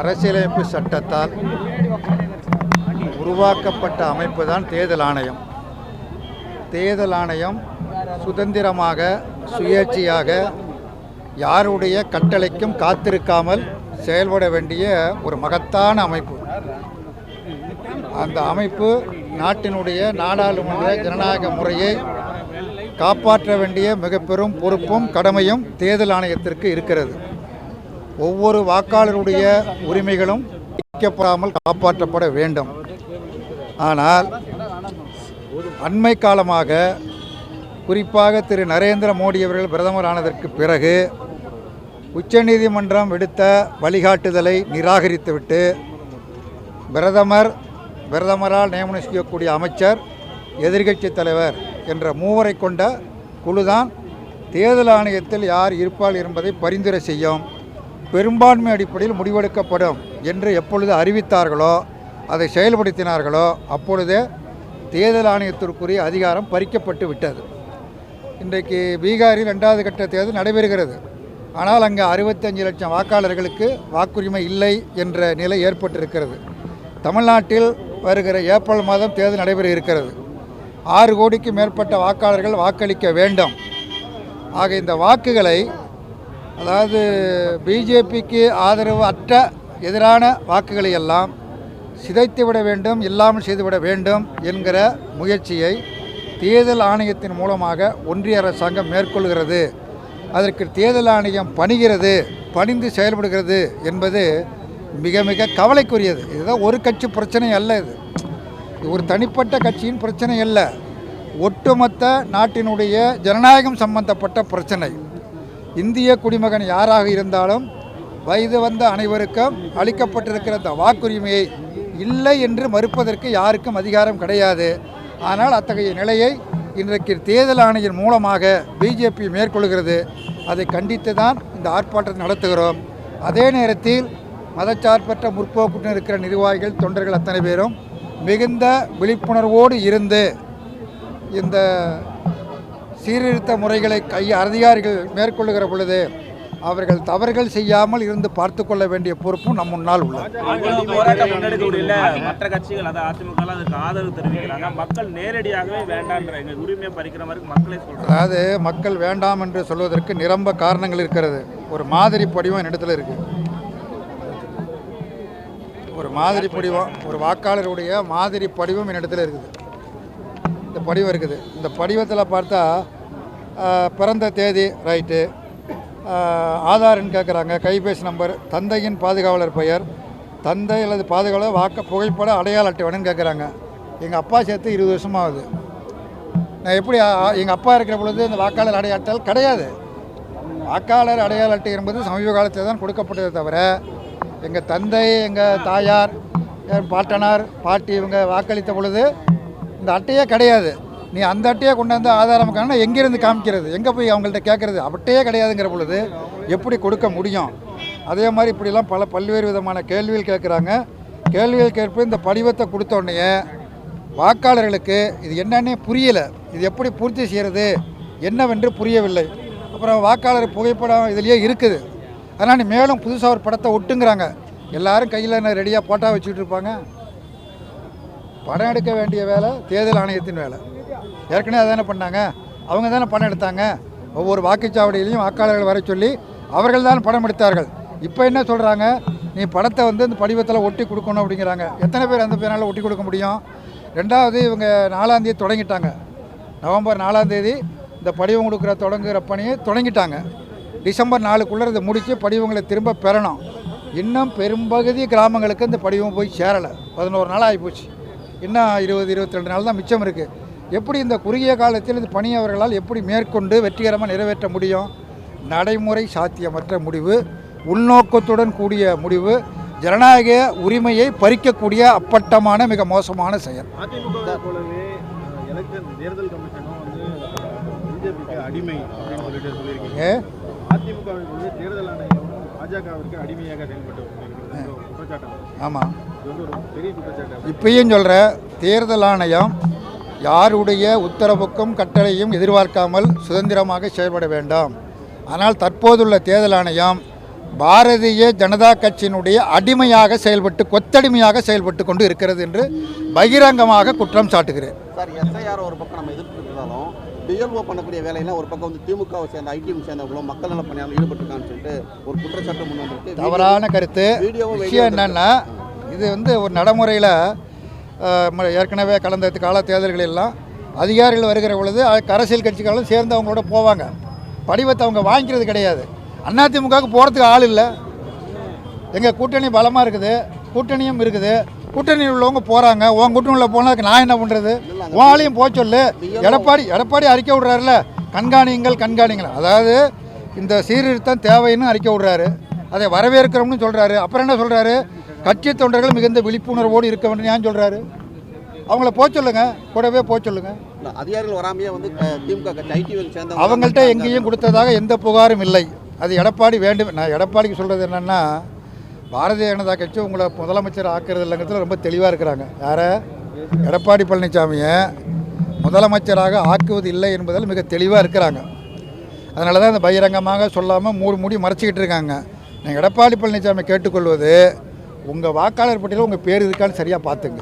அரசியலமைப்பு சட்டத்தால் உருவாக்கப்பட்ட அமைப்பு தான் தேர்தல் ஆணையம். தேர்தல் ஆணையம் சுதந்திரமாக சுயேட்சையாக யாருடைய கட்டளைக்கும் காத்திருக்காமல் செயல்பட வேண்டிய ஒரு மகத்தான அமைப்பு. அந்த அமைப்பு நாட்டினுடைய நாடாளுமன்ற ஜனநாயக முறையை காப்பாற்ற வேண்டிய மிக பெரும் பொறுப்பும் கடமையும் தேர்தல் ஆணையத்திற்கு இருக்கிறது. ஒவ்வொரு வாக்காளருடைய உரிமைகளும் நீக்கப்படாமல் காப்பாற்றப்பட வேண்டும். ஆனால் அண்மை காலமாக குறிப்பாக திரு நரேந்திர மோடி அவர்கள் பிரதமர் ஆனதற்கு பிறகு உச்சநீதிமன்றம் விடுத்த வழிகாட்டுதலை நிராகரித்துவிட்டு பிரதமர் பிரதமரால் நியமனம் செய்யக்கூடிய அமைச்சர் எதிர்கட்சி தலைவர் என்ற மூவரை கொண்ட குழுதான் தேர்தல் ஆணையத்தில் யார் இருப்பார் என்பதை பரிந்துரை செய்யும். பெரும்பான்மை அடிப்படையில் முடிவெடுக்கப்படும் என்று எப்பொழுது அறிவித்தார்களோ அதை செயல்படுத்தினார்களோ அப்பொழுதே தேர்தல் ஆணையத்திற்குரிய அதிகாரம் பறிக்கப்பட்டு விட்டது. இன்றைக்கு பீகாரில் ரெண்டாவது கட்ட தேர்தல் நடைபெறுகிறது. ஆனால் அங்கே அறுபத்தஞ்சு லட்சம் வாக்காளர்களுக்கு வாக்குரிமை இல்லை என்ற நிலை ஏற்பட்டிருக்கிறது. தமிழ்நாட்டில் வருகிற ஏப்ரல் மாதம் தேர்தல் நடைபெற இருக்கிறது ஆறு கோடிக்கு மேற்பட்ட வாக்காளர்கள் வாக்களிக்க வேண்டும். ஆக இந்த வாக்குகளை அதாவது பிஜேபிக்கு ஆதரவு அற்ற எதிரான வாக்குகளை எல்லாம் சிதைத்து விட வேண்டும் இல்லாமல் செய்துவிட வேண்டும் என்கிற முயற்சியை தேர்தல் ஆணையத்தின் மூலமாக ஒன்றிய அரசாங்கம் மேற்கொள்கிறது. அதற்கு தேர்தல் ஆணையம் பணிகிறது பணிந்து செயல்படுகிறது என்பது மிக மிக கவலைக்குரியது. இதுதான் ஒரு கட்சி பிரச்சனை அல்ல இது. இது ஒரு தனிப்பட்ட கட்சியின் பிரச்சனை அல்ல. ஒட்டுமொத்த நாட்டினுடைய ஜனநாயகம் சம்பந்தப்பட்ட பிரச்சனை. இந்திய குடிமகன் யாராக இருந்தாலும் வயது வந்த அனைவருக்கும் அளிக்கப்பட்டிருக்கிற அந்த வாக்குரிமையை இல்லை என்று மறுப்பதற்கு யாருக்கும் அதிகாரம் கிடையாது. ஆனால் அத்தகைய நிலையை இன்றைக்கு தேர்தல் ஆணையின் மூலமாக பிஜேபி மேற்கொள்கிறது. அதை கண்டித்து தான் இந்த ஆர்ப்பாட்டத்தை நடத்துகிறோம். அதே நேரத்தில் மதச்சார்பற்ற முற்போக்குடன் இருக்கிற நிர்வாகிகள் தொண்டர்கள் அத்தனை பேரும் மிகுந்த விழிப்புணர்வோடு இருந்து இந்த சீர்திருத்த முறைகளை கை அதிகாரிகள் மேற்கொள்ளுகிற பொழுது அவர்கள் தவறுகள் செய்யாமல் இருந்து பார்த்து கொள்ள வேண்டிய பொறுப்பும் நம் முன்னால் உள்ளது. மற்ற கட்சிகள் அதாவது அதிமுக அதுக்கு ஆதரவு தெரிவிக்கிறாங்க மக்கள் நேரடியாகவே எங்க உரிமையை பறிக்கிற மாதிரி மக்களே சொல்றாங்க. அதாவது மக்கள் வேண்டாம் என்று சொல்வதற்கு நிரம்ப காரணங்கள் இருக்கிறது. ஒரு மாதிரி படிவம் என்னிடத்தில் இருக்கு. ஒரு மாதிரி படிவம் ஒரு வாக்காளருடைய மாதிரி படிவம் என்னிடத்தில் இருக்குது. இந்த படிவம் இருக்குது. இந்த படிவத்தில் பார்த்தா பிறந்த தேதி ரைட்டு. ஆதார்னு கேட்குறாங்க கைபேசி நம்பர் தந்தையின் பாதுகாவலர் பெயர் தந்தை அல்லது பாதுகாவலர் வாக்க புகைப்பட அடையாள அட்டை வேணும்னு கேட்குறாங்க எங்கள் அப்பா சேர்த்து இருபது வருஷமாகுது. நான் எப்படி எங்கள் அப்பா இருக்கிற பொழுது இந்த வாக்காளர் அடையாட்டல் கிடையாது. வாக்காளர் அடையாள அட்டை என்பது சமீப காலத்தில் தான் கொடுக்கப்பட்டதே தவிர எங்கள் தந்தை எங்கள் தாயார் என் பாட்டனார் பாட்டி இவங்க வாக்களித்த பொழுது இந்த அட்டையே கிடையாது. நீ அந்த அட்டையை கொண்டாந்து ஆதாரம் காண எங்கேருந்து காமிக்கிறது? எங்கே போய் அவங்கள்ட்ட கேட்குறது? அட்டையே கிடையாதுங்கிற பொழுது எப்படி கொடுக்க முடியும்? அதே மாதிரி இப்படிலாம் பல பல்வேறு விதமான கேள்விகள் கேட்குறாங்க. கேள்விகள் கேட்பு இந்த படிவத்தை கொடுத்தோடனே வாக்காளர்களுக்கு இது என்னன்னே புரியலை. இது எப்படி பூர்த்தி செய்கிறது என்னவென்று புரியவில்லை. அப்புறம் வாக்காளர் புகைப்படம் இதுலேயே இருக்குது. அதனால் நீ மேலும் புதுசாக ஒரு படத்தை ஒட்டுங்கிறாங்க. எல்லாரும் கையில் என்ன ரெடியாக போட்டா வச்சுக்கிட்டு இருப்பாங்க? படம் எடுக்க வேண்டிய வேலை தேர்தல் ஆணையத்தின் வேலை. ஏற்கனவே அதானே பண்ணாங்க? அவங்க தானே படம் எடுத்தாங்க? ஒவ்வொரு வாக்குச்சாவடியிலையும் வாக்காளர்கள் வர சொல்லி அவர்கள் தான் படம் எடுத்தார்கள். இப்போ என்ன சொல்கிறாங்க நீ படத்தை வந்து இந்த படிவத்தில் ஒட்டி கொடுக்கணும் அப்படிங்கிறாங்க. எத்தனை பேர் அந்த பேரால் ஒட்டி கொடுக்க முடியும்? ரெண்டாவது இவங்க நாலாந்தேதி தொடங்கிட்டாங்க. நவம்பர் நாலாம் தேதி இந்த படிவம் கொடுக்குற தொடங்குகிற பணியை தொடங்கிட்டாங்க. டிசம்பர் நாலுக்குள்ளே இதை முடித்து படிவங்களை திரும்ப பெறணும். இன்னும் பெரும்பகுதி கிராமங்களுக்கு இந்த படிவம் போய் சேரலை. பதினோரு நாள் ஆகிப்போச்சு இன்னும் இருபது இருபத்தி ரெண்டு நாள் தான் மிச்சம் இருக்குது எப்படி இந்த குறுகிய காலத்தில் இந்த பணி அவர்களால் எப்படி மேற்கொண்டு வெற்றிகரமாக நிறைவேற்ற முடியும்? நடைமுறை சாத்தியமற்ற முடிவு உள்நோக்கத்துடன் கூடிய முடிவு ஜனநாயக உரிமையை பறிக்கக்கூடிய அப்பட்டமான மிக மோசமான செயல். அதிமுகவின் ஆமாம் இப்பயும் சொல்கிற தேர்தல் ஆணையம் யாருடைய உத்தரவுக்கும் கட்டளையும் எதிர்பார்க்காமல் சுதந்திரமாக செயல்பட வேண்டும். ஆனால் தற்போதுள்ள தேர்தல் ஆணையம் பாரதிய ஜனதா கட்சியினுடைய அடிமையாக செயல்பட்டு கொத்தடிமையாக செயல்பட்டு கொண்டு இருக்கிறது என்று பகிரங்கமாக குற்றம் சாட்டுகிறேன். சார் எஸ்ஐஆர் ஒரு பக்கம் நம்ம எதிர்த்து இருந்தாலும் டிஎல்ஓ பண்ணக்கூடிய வேலையெல்லாம் ஒரு பக்கம் வந்து திமுகவை சேர்ந்த ஐடியும் சேர்ந்தவங்களும் மக்கள் நல பணியாளர் ஈடுபட்டிருக்கான்னு சொல்லிட்டு ஒரு குற்றச்சாட்டு முன் வந்திருக்கு. தவறான கருத்து. விஷயம் என்னன்னா இது வந்து ஒரு நடைமுறையில் ஏற்கனவே கடந்த கால தேர்தல்கள் எல்லாம் அதிகாரிகள் வருகிற பொழுது அரசியல் கட்சிகளும் சேர்ந்து அவங்களோட போவாங்க. படிவத்தை அவங்க வாங்கிக்கிறது கிடையாது. அதிமுகவுக்கு போகிறதுக்கு ஆள் இல்லை. எங்கள் கூட்டணி பலமாக இருக்குது. கூட்டணியும் இருக்குது. கூட்டணியில் உள்ளவங்க போகிறாங்க உன் கூட்டணியில் போனதுக்கு நான் என்ன பண்ணுறது உன் ஆளையும் போக சொல்லு. எடப்பாடி எடப்பாடி அறிக்கை விடுறாருல. கண்காணியுங்கள் கண்காணிங்கள் அதாவது இந்த சீர்திருத்தம் தேவைன்னு அறிக்கை விடுறாரு. அதை வரவேற்கிறோம்னு சொல்கிறாரு அப்புறம் என்ன சொல்கிறாரு கட்சி தொண்டர்கள் மிகுந்த விழிப்புணர்வோடு இருக்க வேண்டும். ஏன் சொல்கிறாரு அவங்கள போக சொல்லுங்க. கூடவே போக சொல்லுங்க. அதிகாரிகள் வராமையே வந்து திமுக அவங்கள்ட்ட எங்கேயும் கொடுத்ததாக எந்த புகாரும் இல்லை. அது எடப்பாடி வேண்டும். நான் எடப்பாடிக்கு சொல்கிறது என்னென்னா பாரதிய ஜனதா கட்சி உங்களை முதலமைச்சர் ஆக்குறது இல்லைங்கிறதுல ரொம்ப தெளிவாக இருக்கிறாங்க. யாரை? எடப்பாடி பழனிசாமியை முதலமைச்சராக ஆக்குவது இல்லை என்பதில் மிக தெளிவாக இருக்கிறாங்க. அதனால தான் இந்த பகிரங்கமாக சொல்லாமல் மூடி மூடி மறைச்சிக்கிட்டு இருக்காங்க. நான் எடப்பாடி பழனிசாமி கேட்டுக்கொள்வது உங்கள் வாக்காளர் பட்டியலில் உங்கள் பேர் இருக்கான்னு சரியாக பார்த்துங்க.